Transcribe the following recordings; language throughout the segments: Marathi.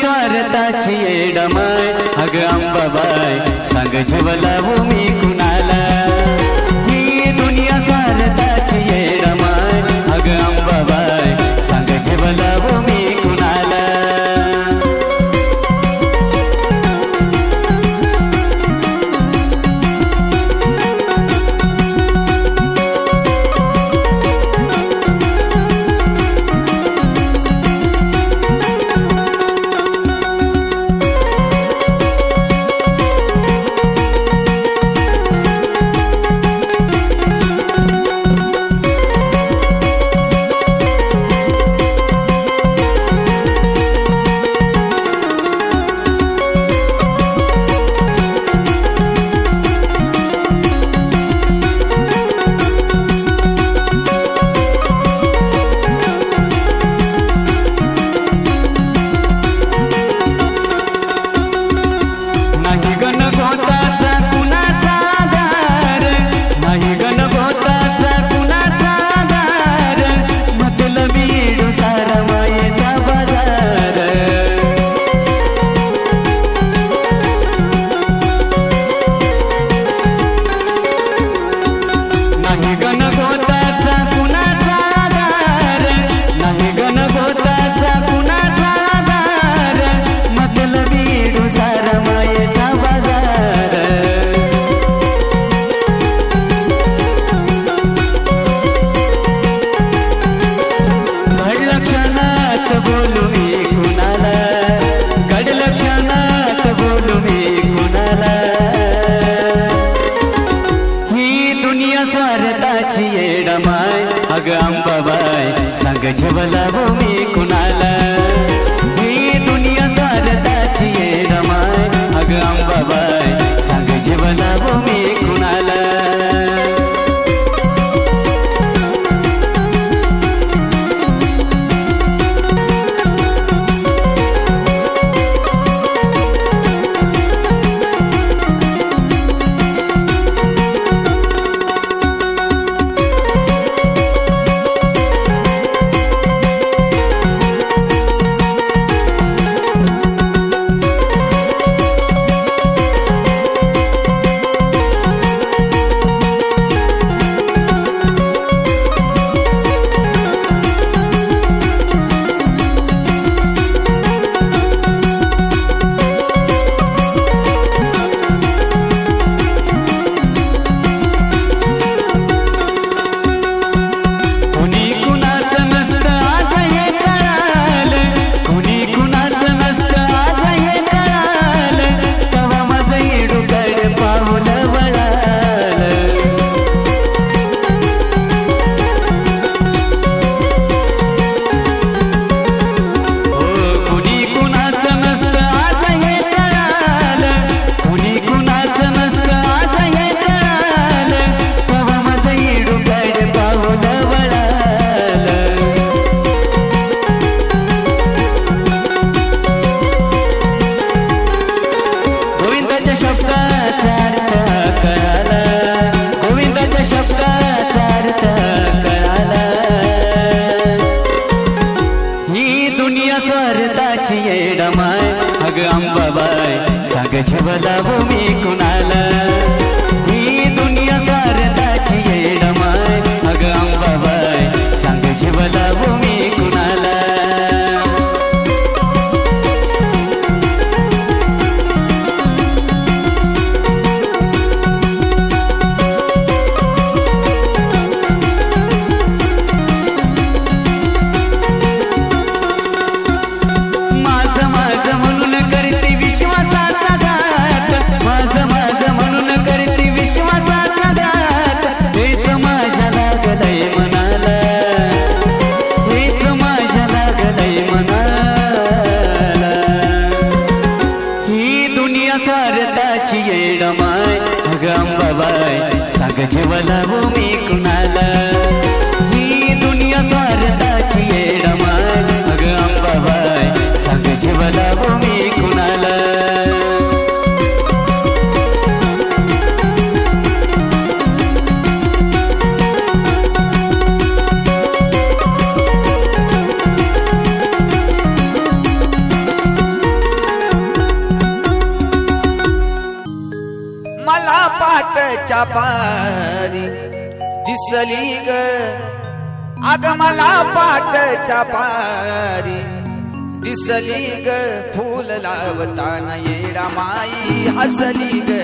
विचारताची येडमाय. अग अंबाबाय सांग जीवला पारी दिसली ग. अग मला पाटच्या पारी दिसली ग. फूल लावताना येडा माई हसली ग.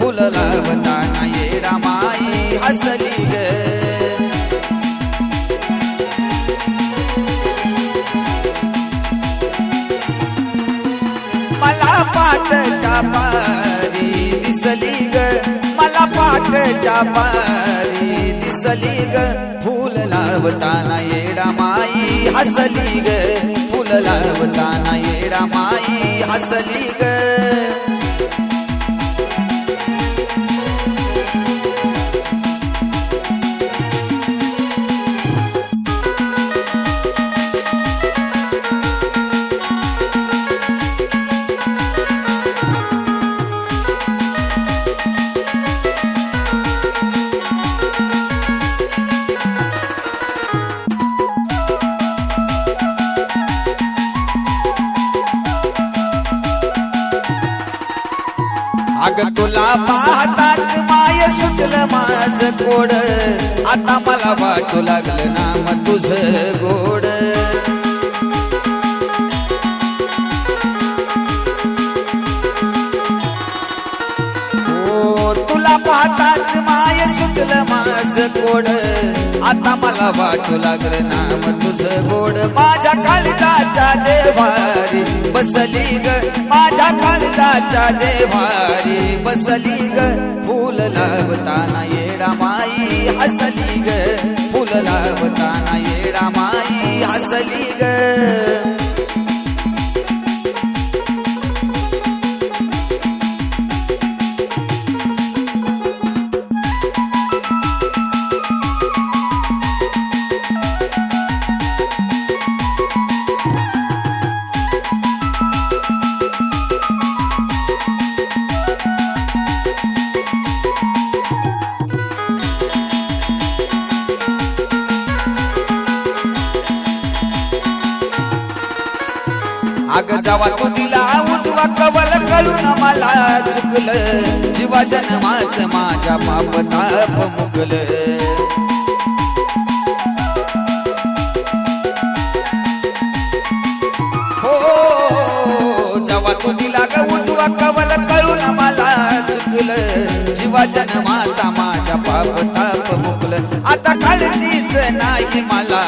फुल लावताना येडा माई हसली ग. मला पाटच्या पारी दिसली ग. मला पाठच्या पारी दिसली ग. फुल लावताना येडा माई हसली ग. फुल लावताना येडा माई हसली ग. पाहताच माय सुटलं माझ कोड. आता मला वाटू लागलं नाम तुझ गोड. पाहताच माय सुटलं माझ गोड. आता मला वाटू लागलं नाम तुझ गोड. माझ्या कालिदाच्या देवारी बसली ग. माझ्या कालिदाच्या देवारी बसली ग. फुल लावताना येडा माई हसली ग. फुल लावताना येडा माई हसली ग. अग जावा तू दिला उजवा कबल कळून मला चुकल जीवा जन्माच माझ्या पाप ताप मुकल. हो जावा तू दिला ग उजवा कबल कळून मला चुकल जीवा जन्माचा माझ्या पाप ताप मुकल. आता काळजीच नाही मला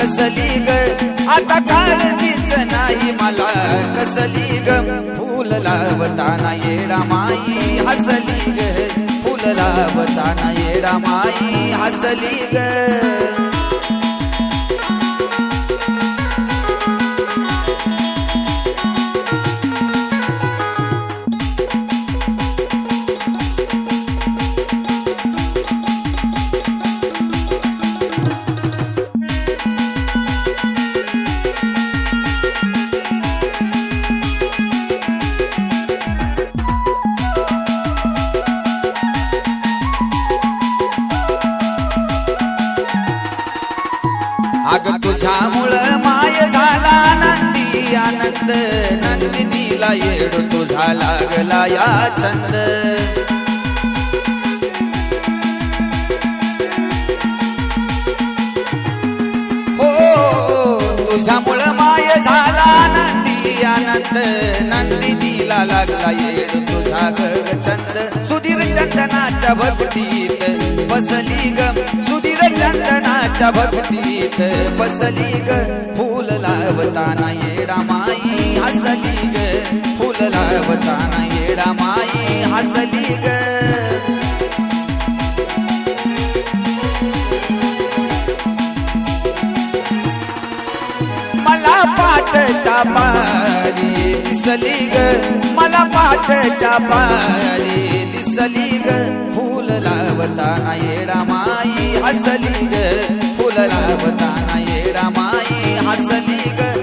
कसली ग? आता काळजीच नाही मला. कसली ग? फूल लावताना येडा माई. हसली ग? फूल लावताना येडा माई. हसली ग? तुझ्यामुळं माय झाला नंदी आनंद. नंदिनीला येड तुझा लागला या छंद. हो तुझ्यामुळं माय झाला नंदी आनंद. नंदिनीला लागला येड तुझा गग छंद. चंदनाच्या भक्तीत बसली ग. सुधीर चंदनाच्या भक्तीत बसली ग. फूल लावताना येडा माई हसली ग. फूल लावताना येडा माई हसली ग. मला पाटच्या पारी दिसली ग. मला पाटच्या पारी येडा माई हसली ग. फूल लावताना येडा माई हसली ग.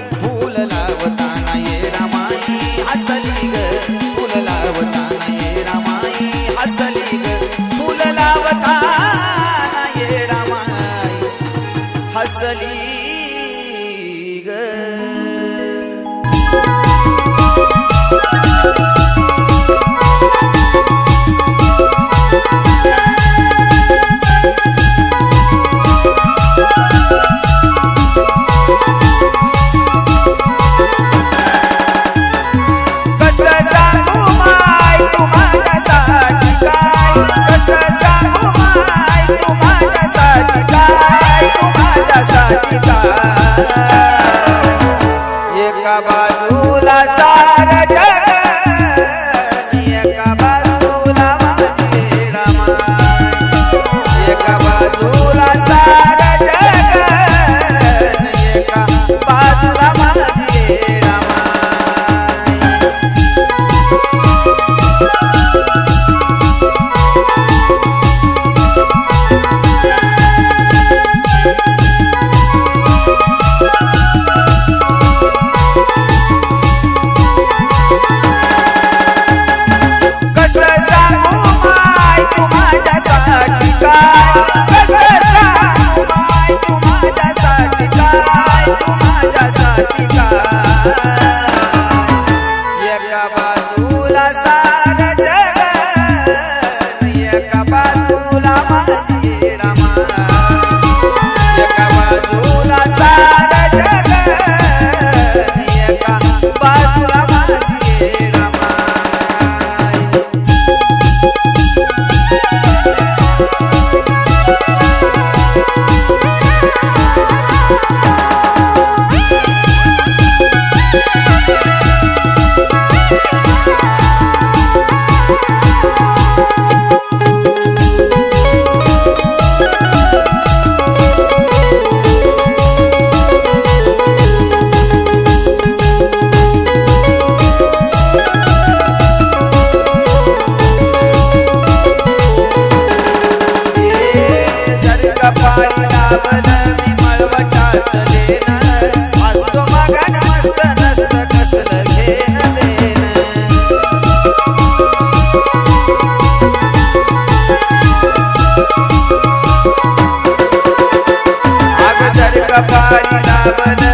Ramana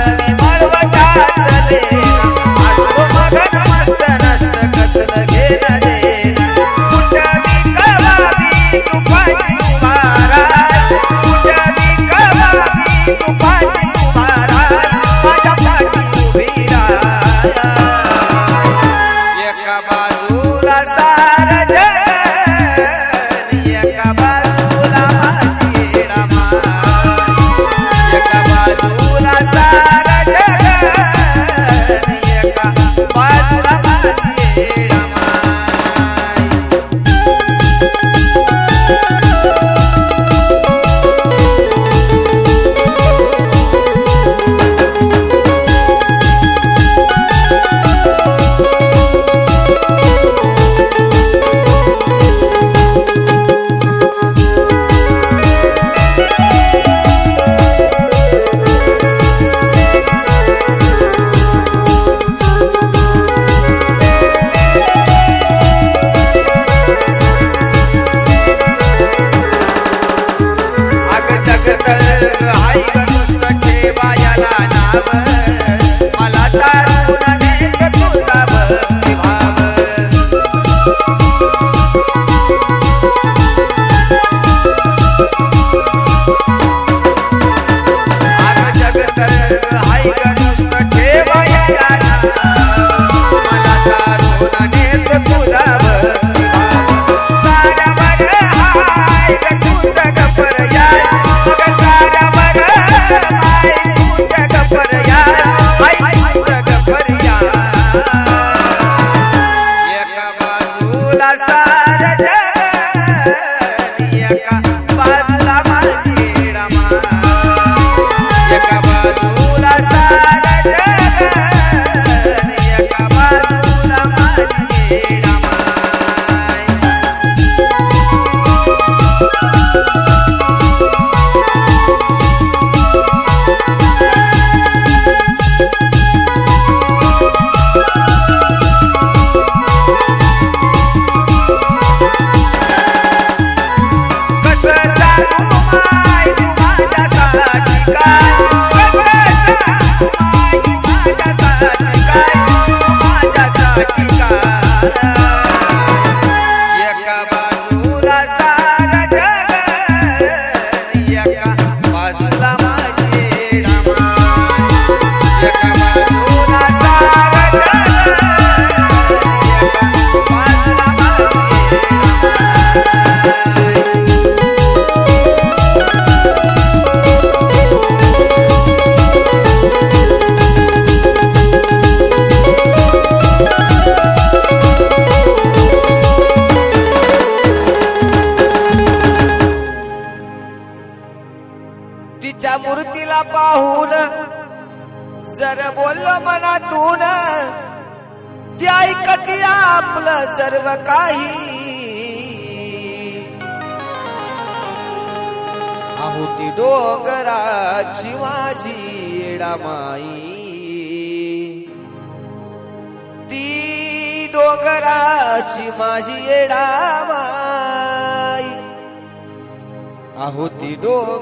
Bravo.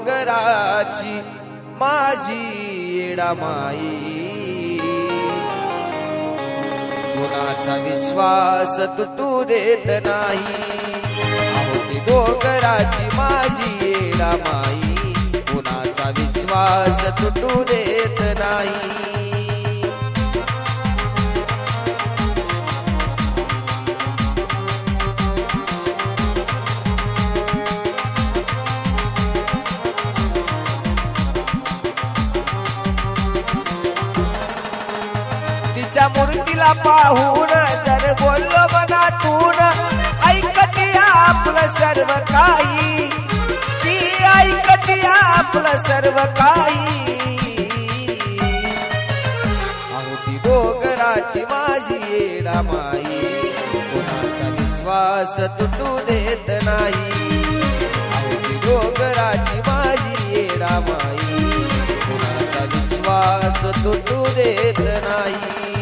डोंगराची माझी येडामाई कुणाचा विश्वास तुटू देत नाही. डोंगराची माझी येडा माई. कुणाचा विश्वास तुटू देत नाही. तुला पाहून जर बोललो मनातून ऐकते आपलं सर्व काही. ती ऐकते आपलं सर्व काही. डोगराची माझी येडा माई. कोणाचा विश्वास तुटू देत नाही. डोगराची माझी येडा माई. कोणाचा विश्वास तुटू देत नाही.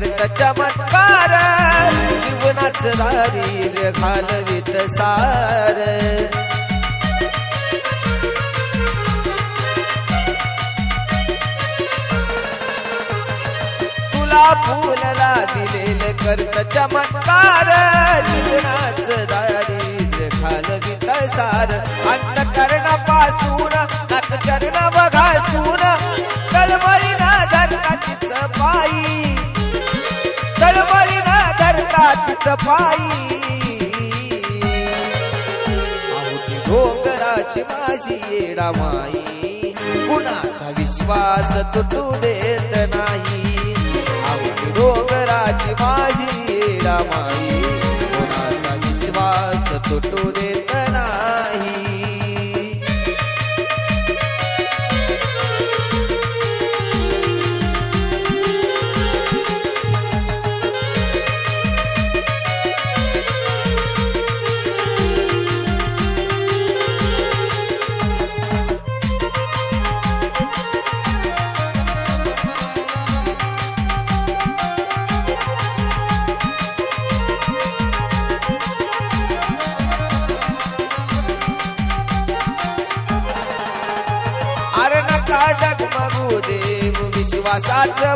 करत चमत्कार. शिवनाच दारीर घालवित सार. तुला फुलला दिलेले करत चमत्कार. जीवनाच दारीर घालवित सार. अंत करणापासून नक चरण बघासून तळमळीना ना तिच पायी तळमळीना तिचं पायी. आहुती डोंगराची माझी येडा माई. कुणाचा विश्वास तुटू देत नाही. आहुती डोंगराची माझी येडा माई. कुणाचा विश्वास तुटू देत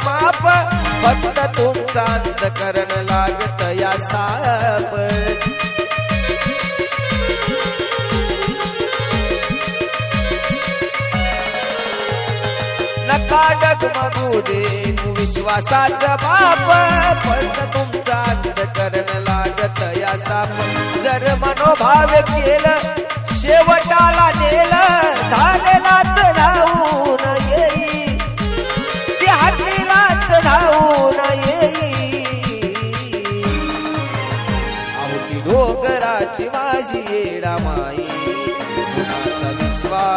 माप फक्त तुमचा अंतकरण लागत या साप. नका डगमगू दे विश्वासाच माप फक्त तुमचा अंतकरण लागत या साप. जर मनोभाव केलं शेवटाला नेलं झालेलाच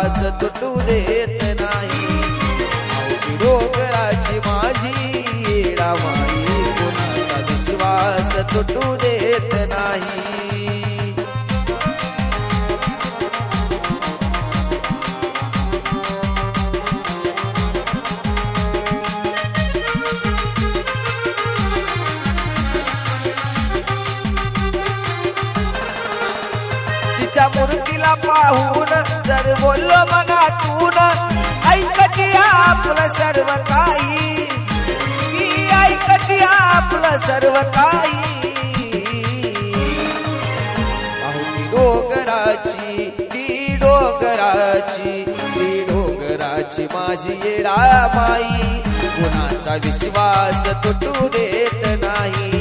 विश्वास तुटू देत नाही. डोकराची माझी माई कुणाचा विश्वास तुटू त्या मूर्तीला पाहून जर बोललो मनातून ऐकती आपलं सर्व काही. ती ऐकती आपलं सर्व काही. अहो ती डोंगराची ती डोंगराची ती डोंगराची माझी येडा माई कुणाचा विश्वास तुटू देत नाही.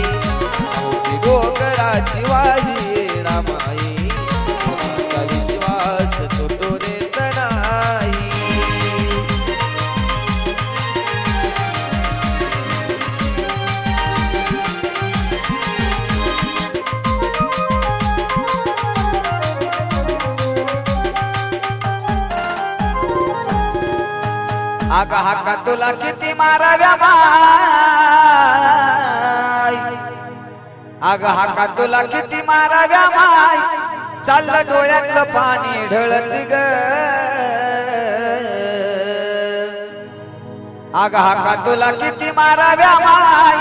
आग हाका तुला किती माराव्या माय आग हाका तुला किती माराव्या माय चाललं डोळ्यातलं पाणी ढळत ग. आग हाका तुला किती माराव्या माय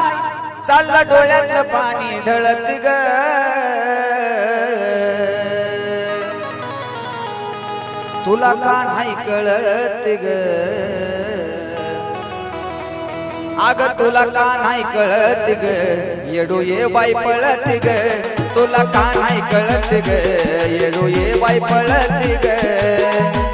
चाललं डोळ्यातलं पाणी ढळत ग. तुला का नाही कळत ग. अग तुला का नाही कळत ग. येडू ये बाई पळत ग. तुला का नाही कळत ग. येडू ये बाई पळत ग.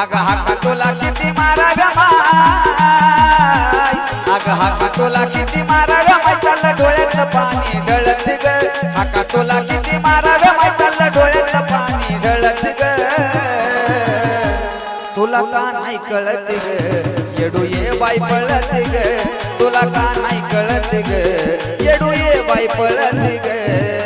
अग हाका तुला किती माराव्या माय? अग हाका तुला किती माराव्या माय? चाललं डोळ्यातलं पाणी ढळत ग. हाका तुला किती माराव्या माय? चाललं डोळ्यातलं पाणी ढळत ग. तुला का नाही कळत ग? येडू ये बाई पळत ग. तुला का नाही कळत ग? येडू ये बाई पळत ग.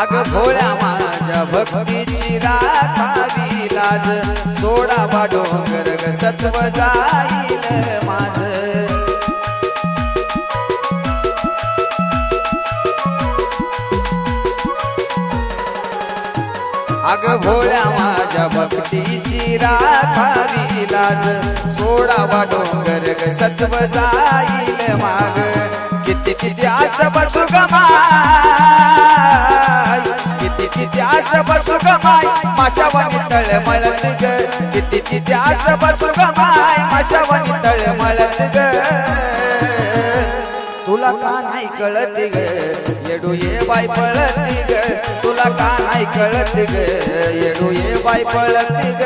आग भोळ्या माझ्या भक्तीची राखावी लाज सोडा बा डोंगर ग सत्व जाईल माझ. अग भोळ्या माझ्या भक्तीची राखावी लाज सोडावा डोंगर ग सत्व जाईल माग. किती किती आस बसू गमाय किती किती आस बसू गमाय माशावानी तळ मळत ग. किती किती आस बसू गमाय माशावानी तळ मळत ग. तुला का नाही कळत ग? येडू ये बाय पळत ग. तुला का नाही कळत ग? येडू ये बाय पळत ग.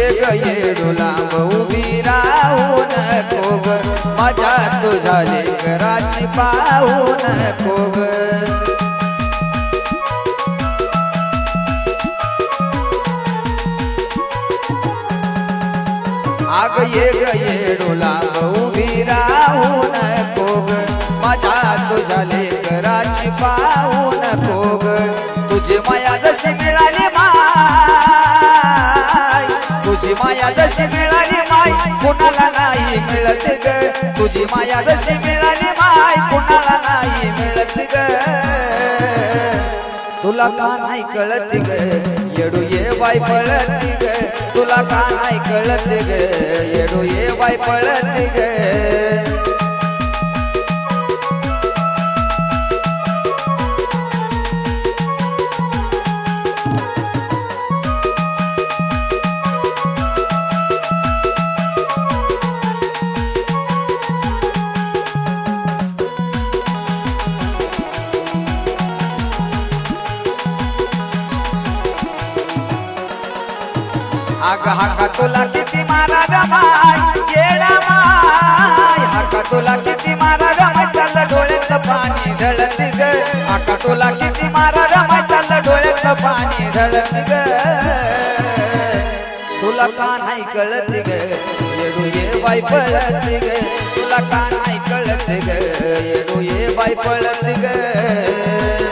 ये ग उभी राहू नको ग माझ्या तुझा लेकराची पाहू नको ग आग ये ग येडू उभी राहू नको ग माझ्या तुझा माया जशी मिळाली माय कुणाला नाही मिळत ग. तुझी माया जशी मिळाली माय कुणाला नाही मिळत ग. तुला का नाही कळत ग? येडू ये बाय पळत ग. तुला का नाही कळत ग? येडू ये बाय पळत ग. आग हाका तुला किती मारा गमाय येडा माय हाका तुला किती मारा गमाय चाललं डोळ्यातलं पाणी ढळत ग. हाका तुला किती मारा गमाय चाललं डोळ्यातलं पाणी ढळत ग. तुला का नाही कळत ग? येडू ये बाई पळत ग. तुला का नाही कळत ग? येडू ये बाई पळत ग.